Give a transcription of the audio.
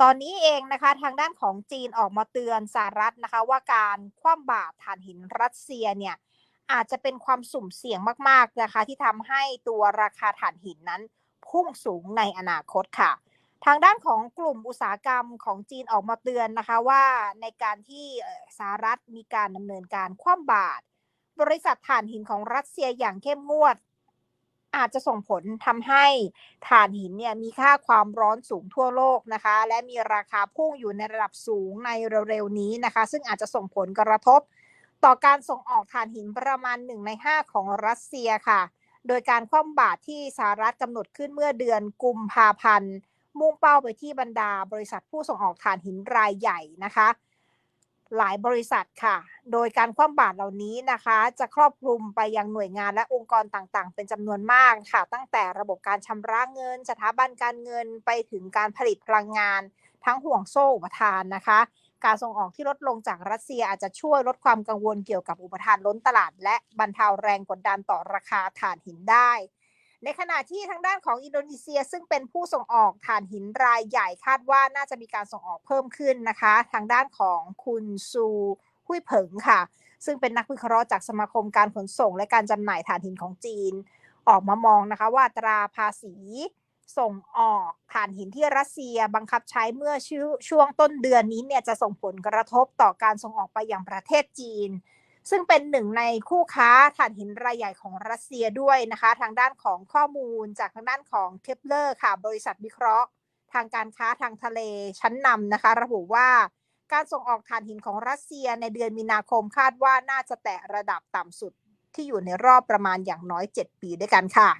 ตอนนี้เองนะคะทางด้านของจีนออกมาเตือนสหรัฐนะคะ ว่าการคว่ำบาตรถ่านหินรัสเซียเนี่ยอาจจะเป็นความสุ่มเสี่ยงมากๆนะคะ ที่ทำให้ตัวราคาถ่านหินนั้น พุ่งสูงในอนาคตค่ะ ทางด้านของกลุ่มอุตสาหกรรมของจีนออกมาเตือนนะคะว่าในการที่สหรัฐมีการดำเนินการคว่ำบาตรบริษัทถ่านหินของรัสเซียอย่างเข้มงวด อาจจะส่งผลทำให้ถ่านหินเนี่ยมีค่าความร้อนสูงทั่วโลกนะคะ และมีราคาพุ่งอยู่ในระดับสูงในเร็วๆนี้นะคะ ซึ่งอาจจะส่งผลกระทบ ต่อการส่งออกถ่านหินประมาณ 1 ใน 5 ของรัสเซียค่ะ โดยการคว่ำบาตรที่สหรัฐกำหนดขึ้นเมื่อเดือนกุมภาพันธ์มุ่งเป้าไปที่บรรดาบริษัทผู้ส่งออกถ่านหินรายใหญ่นะคะ หลายบริษัทค่ะ โดยการคว่ำบาตรเหล่านี้นะคะ จะครอบคลุมไปยังหน่วยงานและองค์กรต่างๆ เป็นจำนวนมากค่ะ ตั้งแต่ระบบการชำระเงิน สถาบันการเงินไปถึงการผลิตพลังงาน ทั้งห่วงโซ่อุปทานนะคะ การส่งออกที่ลดลงจากรัสเซียอาจจะช่วยลดความกังวลเกี่ยวกับอุปทานล้นตลาด และบรรเทาแรงกดดันต่อราคาถ่านหินได้ ในขณะที่ทางด้านของอินโดนีเซียซึ่งเป็นผู้ส่งออกถ่านหินรายใหญ่คาดว่าน่าจะมีการส่งออกเพิ่มขึ้นนะคะ ทางด้านของคุณซูฮุยเผิงค่ะ ซึ่งเป็นนักวิเคราะห์จากสมาคมการขนส่ง และการจำหน่ายถ่านหินของจีน ออกมามองนะคะว่าตราภาษีส่งออกถ่านหินที่รัสเซียบังคับใช้เมื่อชช่วงต้นเดือนนี้เนี่ยจะส่งผลกระทบต่อการส่งออกไปอยังประเทศจีน ซึ่งเป็นหนึ่งในคู่ค้าถ่านหินรายใหญ่ของรัสเซียด้วยนะคะ ทางด้านของข้อมูลจากทางด้านของเคปเลอร์ค่ะ บริษัทวิเคราะห์ ทางการค้าทางทะเลชั้นนำนะคะ ระบุว่าการส่งออกถ่านหินของรัสเซียในเดือนมีนาคมคาดว่าน่าจะแตะระดับต่ำสุดที่อยู่ในรอบประมาณอย่างน้อย 7 ปีด้วยกันค่ะ